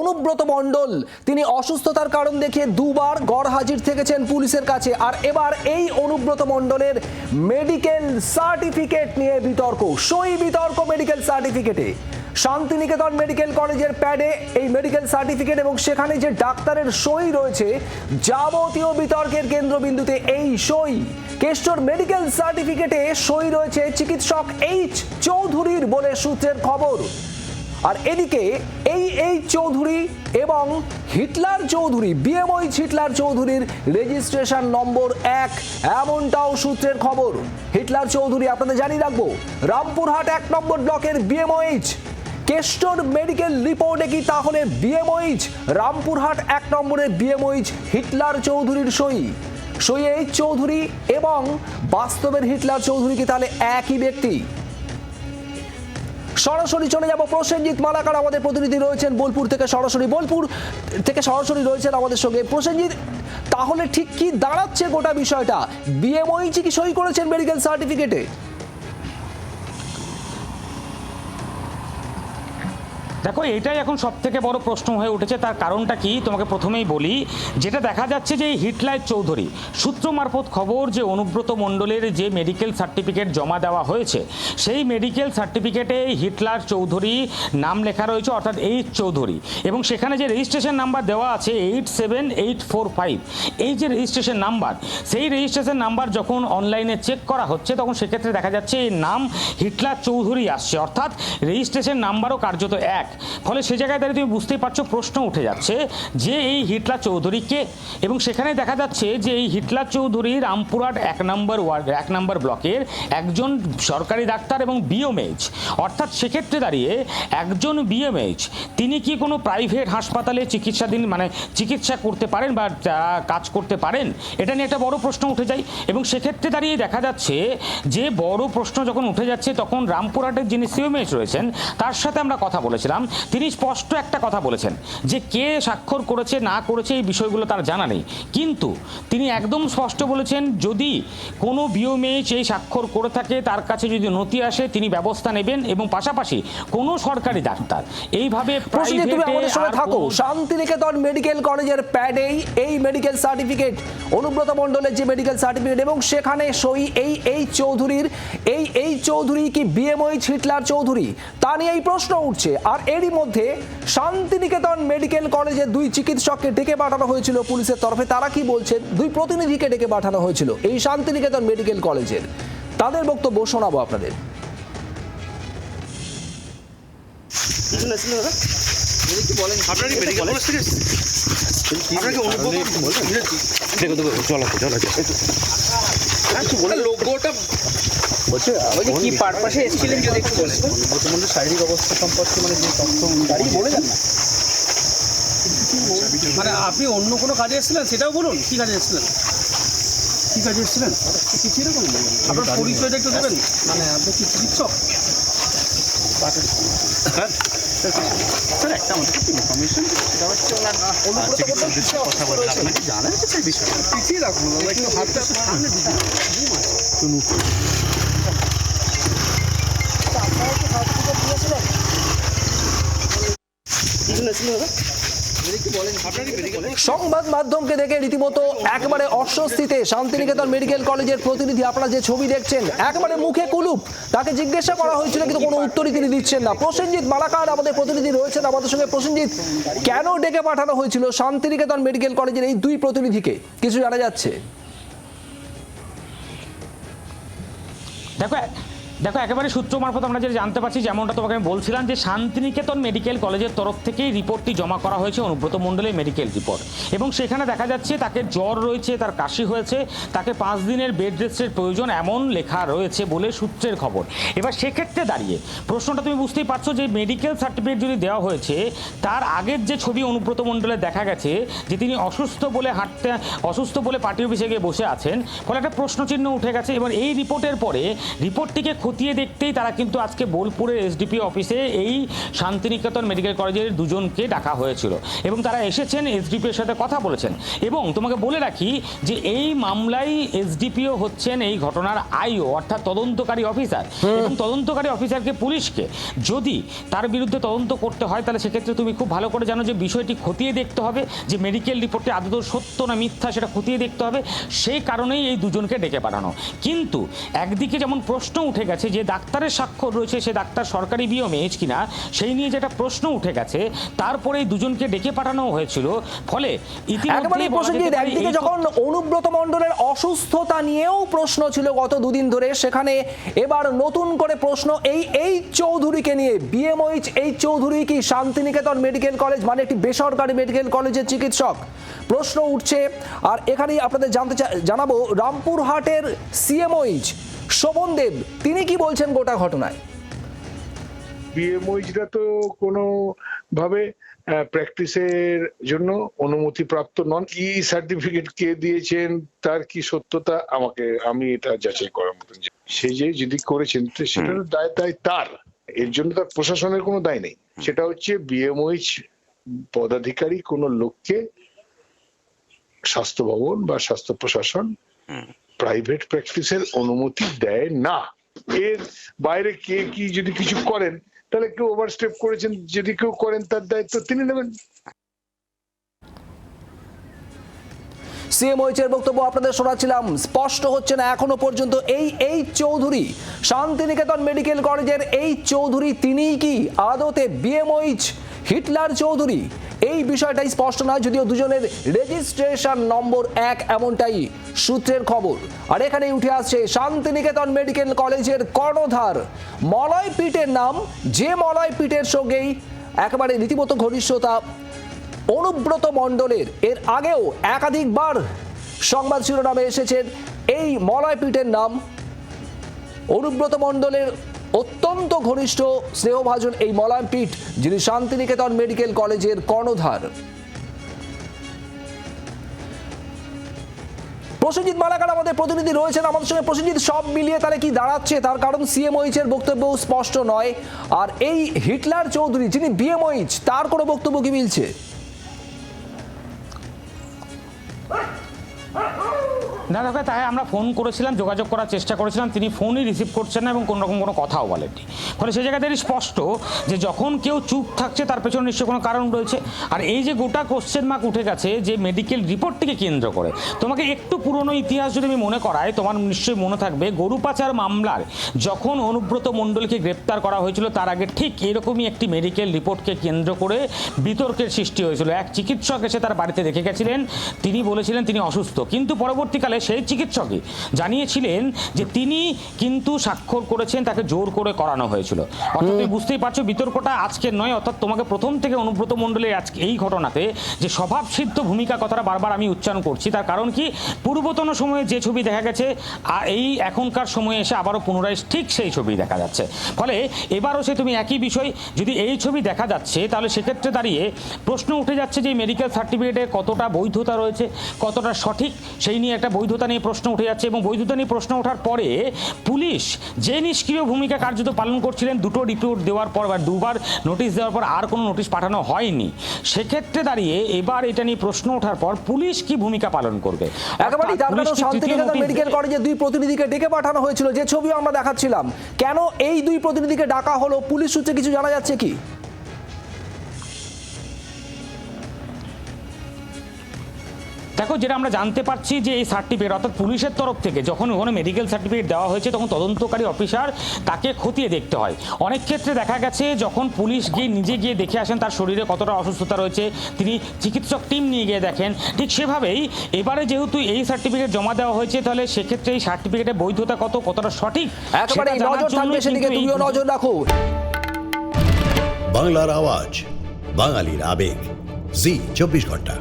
অনুব্রত মণ্ডল। তিনি অসুস্থতার কারণ দেখে দুবার গড় হাজির থেকেছেন পুলিশের কাছে। আর এবার এই অনুব্রত মণ্ডলের মেডিকেল সার্টিফিকেট নিয়ে বিতর্ক। সই বিতর্ক মেডিকেল সার্টিফিকেটে। শান্তিনিকেতন মেডিকেল কলেজের প্যাডে এই মেডিকেল সার্টিফিকেট এবং সেখানে যে ডাক্তারের সই রয়েছে, যাবতীয় বিতর্কের কেন্দ্রবিন্দুতে এই সই। কেষ্টর মেডিকেল সার্টিফিকেটে সই রয়েছে চিকিৎসক এইচ চৌধুরীর বলে সূত্রের খবর। আর এদিকে এই এই চৌধুরী এবং হিটলার চৌধুরী বিএমওই হিটলার চৌধুরীর রেজিস্ট্রেশন নম্বর এক, এমনটাও সূত্রের খবর। হিটলার চৌধুরী, আপনাদের জানিয়ে রাখব, রামপুরহাট এক নম্বর ব্লকের বিএমওইচ কেষ্টর মেডিকেল রিপোর্টে কি তাহলে বিএমওইচ রামপুরহাট এক নম্বরের বিএমওইচ হিটলার চৌধুরীর সই। সই এইচ চৌধুরী এবং বাস্তবের হিটলার চৌধুরী কি তাহলে একই ব্যক্তি? সরাসরি চলে যাব। প্রসেনজিৎ মালাকার আমাদের প্রতিনিধি রয়েছেন বোলপুর থেকে সরাসরি। বোলপুর থেকে সরাসরি রয়েছেন আমাদের সঙ্গে। প্রসেনজিৎ, তাহলে ঠিক কি দাঁড়াচ্ছে গোটা বিষয়টা? বিএমওইচি কি সই করেছেন মেডিকেল সার্টিফিকেটে দেখো এটাই এখন সব থেকে বড় প্রশ্ন হয়ে উঠেছে। তার কারণটা কি? তোমাকে প্রথমেই বলি, যেটা দেখা যাচ্ছে যে এই হিটলার চৌধুরী, সূত্র মারফত খবর যে অনুব্রত মণ্ডলের যে মেডিকেল সার্টিফিকেট জমা দেওয়া হয়েছে, সেই মেডিকেল সার্টিফিকেটে হিটলার চৌধুরী নাম লেখা রয়েছে, অর্থাৎ এইচ চৌধুরী। এবং সেখানে যে রেজিস্ট্রেশন নাম্বার দেওয়া আছে eight seven eight four five এই যে রেজিস্ট্রেশন নাম্বার সেই রেজিস্ট্রেশন নাম্বার যখন অনলাইনে চেক করা হচ্ছে, তখন সেক্ষেত্রে দেখা যাচ্ছে এই নাম হিটলার চৌধুরী আসছে। অর্থাৎ রেজিস্ট্রেশন নাম্বারও কার্যত এক। ফলে সে জায়গায় দাঁড়িয়ে তুমি বুঝতেই পারছ প্রশ্ন উঠে যাচ্ছে যে এই হিটলার চৌধুরী কে? এবং সেখানে দেখা যাচ্ছে যে এই হিটলার চৌধুরী রামপুরহাট এক নম্বর ওয়ার্ড এক নম্বর ব্লকের একজন সরকারি ডাক্তার এবং বিএমএইচ অর্থাৎ সেক্ষেত্রে দাঁড়িয়ে একজন বিএমএইচ তিনি কি কোনো প্রাইভেট হাসপাতালে চিকিৎসাধীন মানে চিকিৎসা করতে পারেন বা কাজ করতে পারেন? এটা নিয়ে একটা বড় প্রশ্ন উঠে যায়। এবং সেক্ষেত্রে দাঁড়িয়ে দেখা যাচ্ছে যে বড় প্রশ্ন যখন উঠে যাচ্ছে, তখন রামপুরহাটের যিনি সিওমএইচ রয়েছেন, তার সাথে আমরা কথা বলেছিলাম। তিনি স্পষ্ট একটা কথা বলেছেন যে কে স্বাক্ষর করেছে না করেছে এই বিষয়গুলো তার জানা নেই। কিন্তু তিনি একদম স্পষ্ট বলেছেন যদি কোনো বিওমএইচ এই স্বাক্ষর করে থাকে তার কাছে যদি নথি আসে তিনি ব্যবস্থা নেবেন এবং পাশাপাশি কোনো সরকারি ডাক্তার। এইভাবে প্রসেনজিৎ তুমি আমাদের সঙ্গে থাকো। শান্তিনিকেতন মেডিকেল কলেজের প্যাডেই এই মেডিকেল সার্টিফিকেট অনুব্রত মণ্ডলের যে মেডিকেল সার্টিফিকেট এবং সেখানে সই এই এই চৌধুরীর এই এই চৌধুরী কি বিএমওই হিটলার চৌধুরী? তা নিয়ে এই প্রশ্ন উঠছে। আর এরই মধ্যে শান্তিনিকেতন মেডিকেল কলেজের দুই চিকিৎসককে ডেকে পাঠানো হয়েছিল পুলিশের তরফে। তারা কি বলছেন? দুই প্রতিনিধিকে ডেকে পাঠানো হয়েছিল এই শান্তিনিকেতন মেডিকেল কলেজের। তাদের বক্তব্য শোনাবো আপনাদের। কলেজ লোগোটা বলছে কি পারপাসে এসেছিলেন যদি একটু বলেন। বর্তমানে শারীরিক অবস্থা সম্পর্কে মানে যে তথ্য দাঁড়িয়ে বলে যান না। মানে আপনি অন্য কোনো কাজে এসেছিলেন? সেটাও বলুন কি কাজে এসেছিলেন? কি কাজে এসেছিলেন? কিছু এরকম। আপনার পরিচয়টা একটু দেবেন। মানে আপনি কি চিকিৎসক? স্যার একটা আমাদের ইনফরমেশন সেটা হচ্ছে চিকিৎসকদের কথা বলেন আপনি কি জানেন কিছু বিষয়? পিছিয়ে রাখুন একটু হাতটা সামনে সংবাদ মাধ্যমকে দেখে রীতিমতো একবারে অস্বস্তিতে শান্তিনিকেতন মেডিকেল কলেজের প্রতিনিধি আপনারা যে ছবি দেখছেন একবারে মুখে কুলুপ। তাকে জিজ্ঞাসা করা হয়েছিল কিন্তু কোনো উত্তরই তিনি দিচ্ছেন না। প্রসেনজিৎ মালাকার আমাদের প্রতিনিধি রয়েছেন আমাদের সঙ্গে। প্রসেনজিৎ কেন ডেকে পাঠানো হয়েছিল শান্তিনিকেতন মেডিকেল কলেজের এই দুই প্রতিনিধিকে? কিছু জানা যাচ্ছে। দেখো দেখো, একেবারে সূত্র মারফত আমরা যেটা জানতে পারছি, যেমনটা তোমাকে আমি বলছিলাম যে শান্তিনিকেতন মেডিকেল কলেজের তরফ থেকেই রিপোর্টটি জমা করা হয়েছে অনুব্রত মণ্ডলের মেডিকেল রিপোর্ট। এবং সেখানে দেখা যাচ্ছে তাকে জ্বর রয়েছে, তার কাশি হয়েছে, তাকে পাঁচ দিনের বেড রেস্টের প্রয়োজন এমন লেখা রয়েছে বলে সূত্রের খবর। এবার সেক্ষেত্রে দাঁড়িয়ে, প্রশ্নটা তুমি বুঝতেই পারছ যে মেডিকেল সার্টিফিকেট যদি দেওয়া হয়েছে, তার আগের যে ছবি অনুব্রত মণ্ডলের দেখা গেছে যে তিনি অসুস্থ বলে হাঁটতে, অসুস্থ বলে পার্টি অফিসে গিয়ে বসে আছেন, ফলে একটা প্রশ্নচিহ্ন উঠে গেছে। এবার এই রিপোর্টের পরে রিপোর্টটিকে খতিয়ে দেখতেই তারা কিন্তু আজকে বোলপুরের এসডিপি অফিসে এই শান্তিনিকেতন মেডিকেল কলেজের দুজনকে ডাকা হয়েছিল। এবং তারা এসেছেন এসডিপির সাথে কথা বলেছেন। এবং তোমাকে বলে রাখি যে এই মামলায় এসডিপিও হচ্ছেন এই ঘটনার আইও অর্থাৎ তদন্তকারী অফিসার এবং তদন্তকারী অফিসারকে পুলিশকে। যদি তার বিরুদ্ধে তদন্ত করতে হয় তাহলে সেক্ষেত্রে তুমি খুব ভালো করে জানো যে বিষয়টি খতিয়ে দেখতে হবে যে মেডিকেল রিপোর্টে আদৌ সত্য না মিথ্যা সেটা খতিয়ে দেখতে হবে। সেই কারণেই এই দুজনকে ডেকে পাঠানো। কিন্তু একদিকে যেমন প্রশ্ন উঠে গেছে যে ডাক্তারের স্বাক্ষর রয়েছে সে ডাক্তার সরকারি বিওমেজ কিনা সেই নিয়ে যেটা প্রশ্ন উঠে গেছে তারপরে দুজনকে ডেকে পাঠানো হয়েছিল। ফলে একদিকে এই যখন অনুব্রত মণ্ডলের অসুস্থতা নিয়েও প্রশ্ন ছিল গত দুদিন ধরে সেখানে এবার নতুন করে প্রশ্ন এই এই চৌধুরীকে নিয়ে বিএমওইচ এই চৌধুরী কি শান্তিনিকেতন মেডিকেল কলেজ মানে একটি বেসরকারি মেডিকেল কলেজের চিকিৎসক? প্রশ্ন উঠছে আর এখানেই আপনাদের জানতে জানাব রামপুরহাটের সিএমওইচ শোভন দেব তিনি কি বলছেন গোটা ঘটনায়? বিএমওইচরা তো কোনো ভাবে প্র্যাকটিসের জন্য অনুমতি প্রাপ্ত নন। কি সার্টিফিকেট কে দিয়েছেন তার কি সত্যতা আমাকে আমি এটা যাচাই করার মতন। সে যে যদি করেছেন সেটার দায় দায় তার। এর জন্য তার প্রশাসনের কোনো দায় নেই। সেটা হচ্ছে বিএমওইচ পদাধিকারী কোনো লোককে স্বাস্থ্য ভবন বা স্বাস্থ্য প্রশাসন প্রাইভেট প্র্যাকটিসের অনুমতি দেয় না। এর বাইরে কে কি যদি কিছু করেন, তাহলে কেউ ওভারস্টেপ করেছেন, যদি কেউ করেন তার দায়িত্ব তিনি নেবেন। সিএমওইচ এর বক্তব্য আপনাদের শোনাচ্ছিলাম। স্পষ্ট হচ্ছে না, এখনও পর্যন্ত এই এই চৌধুরী শান্তিনিকেতন মেডিকেল কলেজের এই চৌধুরী তিনিই কি? আদতে বিএমওইচ হিটলার চৌধুরী এই বিষয়টাই স্পষ্ট নয়, যদিও দুজনের রেজিস্ট্রেশন নম্বর এক এমনটাই সূত্রের খবর। আর এখানেই উঠে আসছে শান্তিনিকেতন মেডিকেল কলেজের কর্ণধার। মলয় পিটের নাম, যে মলয় পিটের সঙ্গেই একেবারে রীতিমতো ঘনিষ্ঠতা অনুব্রত মণ্ডলের। এর আগেও একাধিকবার সংবাদ শিরোনামে এসেছেন। এই মলয়পীঠের নাম অনুব্রত মণ্ডলের অত্যন্ত ঘনিষ্ঠ স্নেহভাজন এই মলয়পীঠ যিনি শান্তিনিকেতন মেডিকেল কলেজের কর্ণধার। প্রসেনজিৎ মালাকার আমাদের প্রতিনিধি রয়েছেন। আমাদের সঙ্গে প্রসেনজিৎ, সব মিলিয়ে তাহলে কি দাঁড়াচ্ছে? তার কারণ সিএমওইচ এর বক্তব্য স্পষ্ট নয়। আর এই হিটলার চৌধুরী, যিনি বিএমওইচ তার কোনো বক্তব্য কি মিলছে? না দেখো তাই আমরা ফোন করেছিলাম, যোগাযোগ করার চেষ্টা করেছিলাম, তিনি ফোনই রিসিভ করছেন না এবং কোনো রকম কোনো কথাও বলেননি। ফলে সেই জায়গাতে স্পষ্ট যে যখন কেউ চুপ থাকছে, তার পেছনে নিশ্চয়ই কোনো কারণ রয়েছে। আর এই যে গোটা কোশ্চেন মার্ক উঠে গেছে যে মেডিকেল রিপোর্টটিকে কেন্দ্র করে, তোমাকে একটু পুরনো ইতিহাস যদি আমি মনে করাই, তোমার নিশ্চয়ই মনে থাকবে গরু পাচার মামলার যখন অনুব্রত মণ্ডলকে গ্রেপ্তার করা হয়েছিল, তার আগে ঠিক এরকমই একটি মেডিকেল রিপোর্টকে কেন্দ্র করে বিতর্কের সৃষ্টি হয়েছিল। এক চিকিৎসক এসে তার বাড়িতে দেখে গেছিলেন, তিনি বলেছিলেন তিনি অসুস্থ। কিন্তু পরবর্তীকালে সেই চিকিৎসকই জানিয়েছিলেন যে তিনি কিন্তু স্বাক্ষর করেছেন তাকে জোর করে করানো হয়েছিল। অর্থাৎ তুমি বুঝতেই পারছ বিতর্কটা আজকের নয় অর্থাৎ তোমাকে প্রথম থেকে অনুব্রত মণ্ডলের আজকে এই ঘটনাতে যে স্বভাবসিদ্ধ ভূমিকা কথাটা বারবার আমি উচ্চারণ করছি তার কারণ কি? পূর্বতন সময়ে যে ছবি দেখা গেছে আর এই এখনকার সময়ে এসে আবারও পুনরায় ঠিক সেই ছবি দেখা যাচ্ছে। ফলে এবারও সে তুমি একই বিষয় যদি এই ছবি দেখা যাচ্ছে তাহলে সেক্ষেত্রে দাঁড়িয়ে প্রশ্ন উঠে যাচ্ছে যে মেডিকেল সার্টিফিকেটে কতটা বৈধতা রয়েছে কতটা সঠিক সেই নিয়ে একটা বৈধতা নিয়ে প্রশ্ন উঠে যাচ্ছে এবং বৈধতা নিয়ে প্রশ্ন ওঠার পরে পুলিশ যে নিষ্ক্রিয় ভূমিকা কার্যত পালন করছিলেন দুটো রিপোর্ট দেওয়ার পর বা দুবার নোটিশ দেওয়ার পর আর কোনো নোটিশ পাঠানো হয়নি। সেক্ষেত্রে দাঁড়িয়ে এবার এটা নিয়ে প্রশ্ন ওঠার পর পুলিশ কি ভূমিকা পালন করবে? একেবারেই তার পুলিশ কারণ শান্তিনিকেতন মেডিকেল কলেজে দুই প্রতিনিধিকে ডেকে পাঠানো হয়েছিল। যে ছবিও আমরা দেখাচ্ছিলাম। কেন এই দুই প্রতিনিধিকে ডাকা হলো? পুলিশ সূত্রে কিছু জানা যাচ্ছে কি? দেখো যেটা আমরা জানতে পারছি যে এই সার্টিফিকেট অর্থাৎ পুলিশের তরফ থেকে যখন ওখানে মেডিকেল সার্টিফিকেট দেওয়া হয়েছে তখন তদন্তকারী অফিসার তাকে খতিয়ে দেখতে হয়। অনেক ক্ষেত্রে দেখা গেছে যখন পুলিশ গিয়ে নিজে গিয়ে দেখে আসেন তার শরীরে কতটা অসুস্থতা রয়েছে তিনি চিকিৎসক টিম নিয়ে গিয়ে দেখেন। ঠিক সেভাবেই এবারে যেহেতু এই সার্টিফিকেট জমা দেওয়া হয়েছে তাহলে সেক্ষেত্রে এই সার্টিফিকেটের বৈধতা কত কতটা সঠিক একেবারে নজর থাকবে সেদিকে তুমিও নজর রাখো। বাংলার আওয়াজ বাঙালির আবেগ। জি চব্বিশ ঘণ্টা।